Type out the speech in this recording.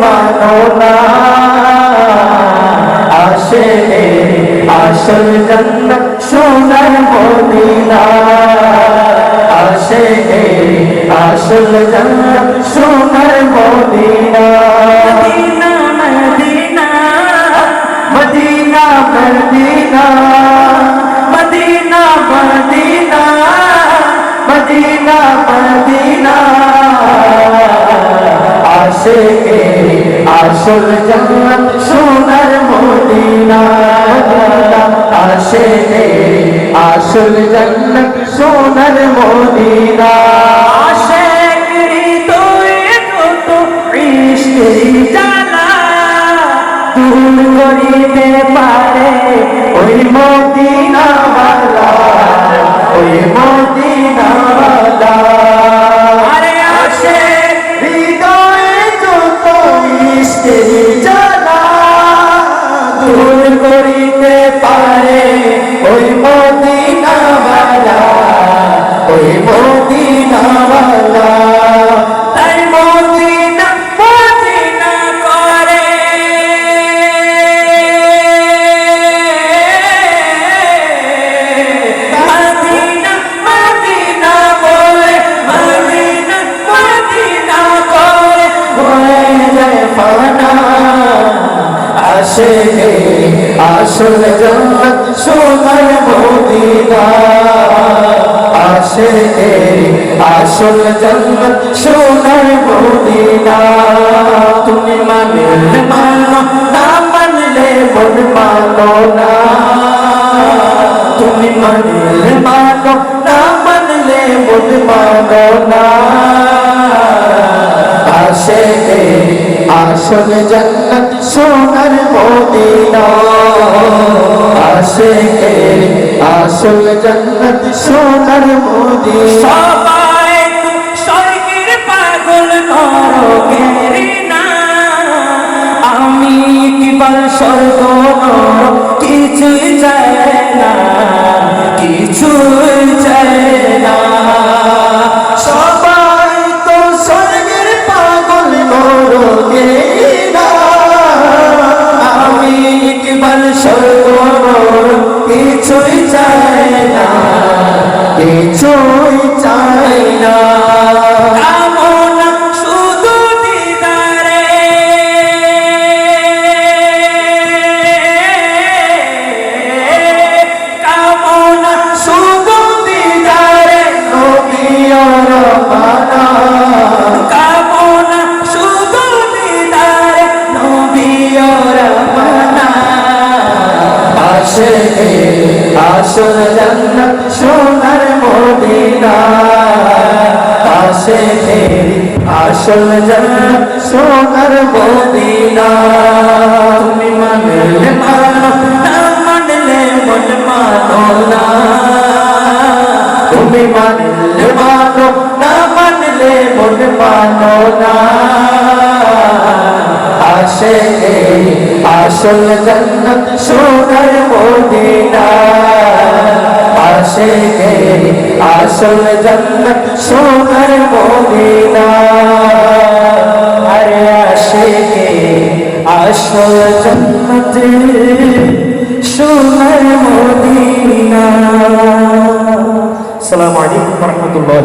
মানো না আসে আসল জন্নত সোনার মদিনা। আসে আসল জন্নত সোনার Medina. Medina Medina Medina Medina. আসে আসল জন্নত সোনার মদিনা। আসে আসল জন্নত সোনার মদিনা। কত ইশকের জ্বালা। দূর করিতে পারে ওই মদিনা। আসে, আসল জন্নত সোনার মদিনা। আসে, আসল জন্নত সোনার মদিনা। তুমি মানলে মানো, না মানলে মন মানো না। তুমি মানলে মানো, না মানলে মন মানো না। আসে আসল জন্নত সোনার মদিনা। আসে আসল জন্নত সোনার মদিনা। পাগল আমি স্বর্গ কিছুই চাই না কিছুই আসল জন্নত সোনার মদিনা। আসে আসল জন্নত সোনার মদিনা। তুমি মানলে মানো না মানলে মন মানো না তুমি মানলে মানো না মানলে মন মানো না আসে আসল জন্নত সোনার মদিনা। আসে আসল জন্নত সোনার মদিনা। আরে আসে আসল জন্নত সোনার মদিনা। আসসালামু আলাইকুম ওয়া